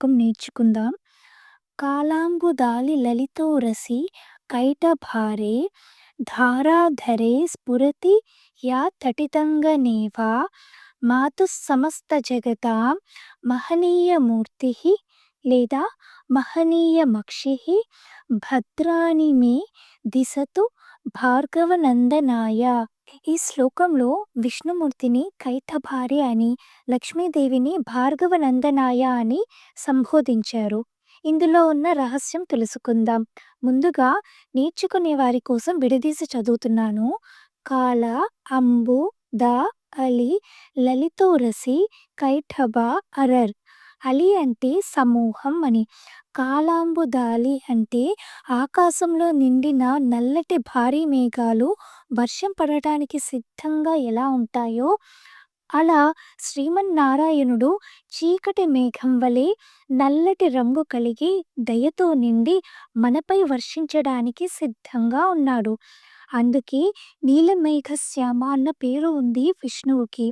శ్లోకం నేర్చుకుందాం. కాలాంబుదాలి లలితోరసి కైటభారే ధారాధరే స్ఫురతి యా తటితంగనేవా మాతు సమస్త జగతాం మహనీయమూర్తి లేదా మహనీయమక్షి భద్రాణి మే దిశతు భార్గవనందనాయ. ఈ శ్లోకంలో విష్ణుమూర్తిని కైటభారి అని, లక్ష్మీదేవిని భార్గవ నందనాయ అని సంబోధించారు. ఇందులో ఉన్న రహస్యం తెలుసుకుందాం. ముందుగా నేర్చుకునే వారి కోసం విడదీసి చదువుతున్నాను. కాల అంబు ద అలి లలితోరసి కైటభ అరర్. అలి అంటే సమూహం అని. కాలాంబుదాలి అంటే ఆకాశంలో నిండిన నల్లటి భారీ మేఘాలు వర్షం పడటానికి సిద్ధంగా ఎలా ఉంటాయో అలా శ్రీమన్నారాయణుడు చీకటి మేఘం వలె నల్లటి రంగు కలిగి దయతో నిండి మనపై వర్షించడానికి సిద్ధంగా ఉన్నాడు. అందుకే నీలమేఘశ్యామ అన్న పేరు ఉంది విష్ణువుకి.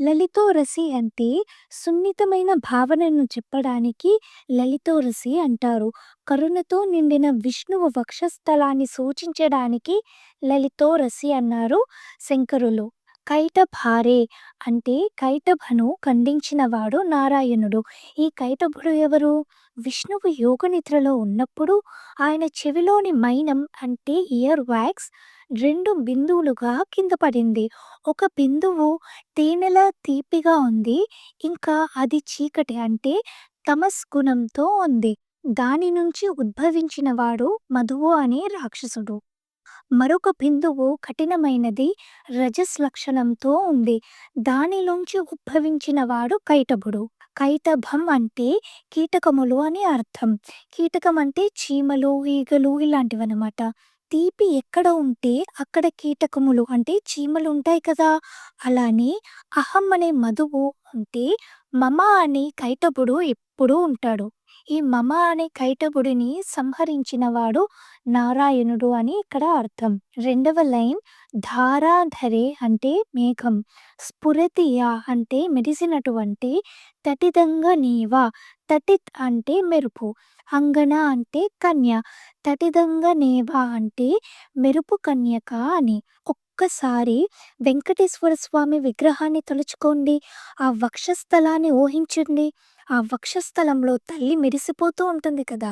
లలితోరసి అంటే సున్నితమైన భావనను చెప్పడానికి లలితోరసి అంటారు. కరుణతో నిండిన విష్ణువు వక్షస్థలాన్ని సూచించడానికి లలితోరసి అన్నారు శంకరులు. కైటభారే అంటే కైటభను ఖండించినవాడు నారాయణుడు. ఈ కైటభుడు ఎవరు? విష్ణువు యోగనిద్రలో ఉన్నప్పుడు ఆయన చెవిలోని మైనం అంటే ఇయర్ వాక్స్ రెండు బిందువులుగా కింద పడింది. ఒక బిందువు తేనెలా తీపిగా ఉంది. ఇంకా అది చీకటి అంటే తమస్ గుణంతో ఉంది. దాని నుంచి ఉద్భవించినవాడు మధువు అనే రాక్షసుడు. మరొక బిందువు కఠినమైనది రజస్ లక్షణంతో ఉంది. దానిలోంచి ఉద్భవించినవాడు కైటభుడు. కైటభం అంటే కీటకములు అని అర్థం. కీటకం అంటే చీమలు, ఈగలు ఇలాంటివన్నమాట. తీపి ఎక్కడ ఉంటే అక్కడ కీటకములు అంటే చీమలు ఉంటాయి కదా! అలానే అహం అనే మధువు అంటే మమ అనే కైటభుడు ఎప్పుడూ ఉంటాడు. ఈ మమ అనే కైటగుడిని సంహరించినవాడు నారాయణుడు అని ఇక్కడ అర్థం. రెండవ లైన్ ధారాధరే అంటే మేఘం. స్ఫురతియా అంటే మెరిసినటువంటి తటిదంగనేవ తటిత్ అంటే మెరుపు. అంగన అంటే కన్య. తటిదంగ నేవా అంటే మెరుపు కన్యక అని. ఒక్కసారి వెంకటేశ్వర స్వామి విగ్రహాన్ని తలుచుకోండి. ఆ వక్షస్థలాన్ని ఊహించండి. ఆ వక్షస్థలంలో తల్లి మెరిసిపోతూ ఉంటుంది కదా!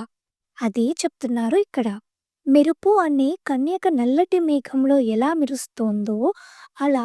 అదే చెప్తున్నారు ఇక్కడ. మెరుపు అనే కన్యక నల్లటి మేఘంలో ఎలా మెరుస్తోందో అలా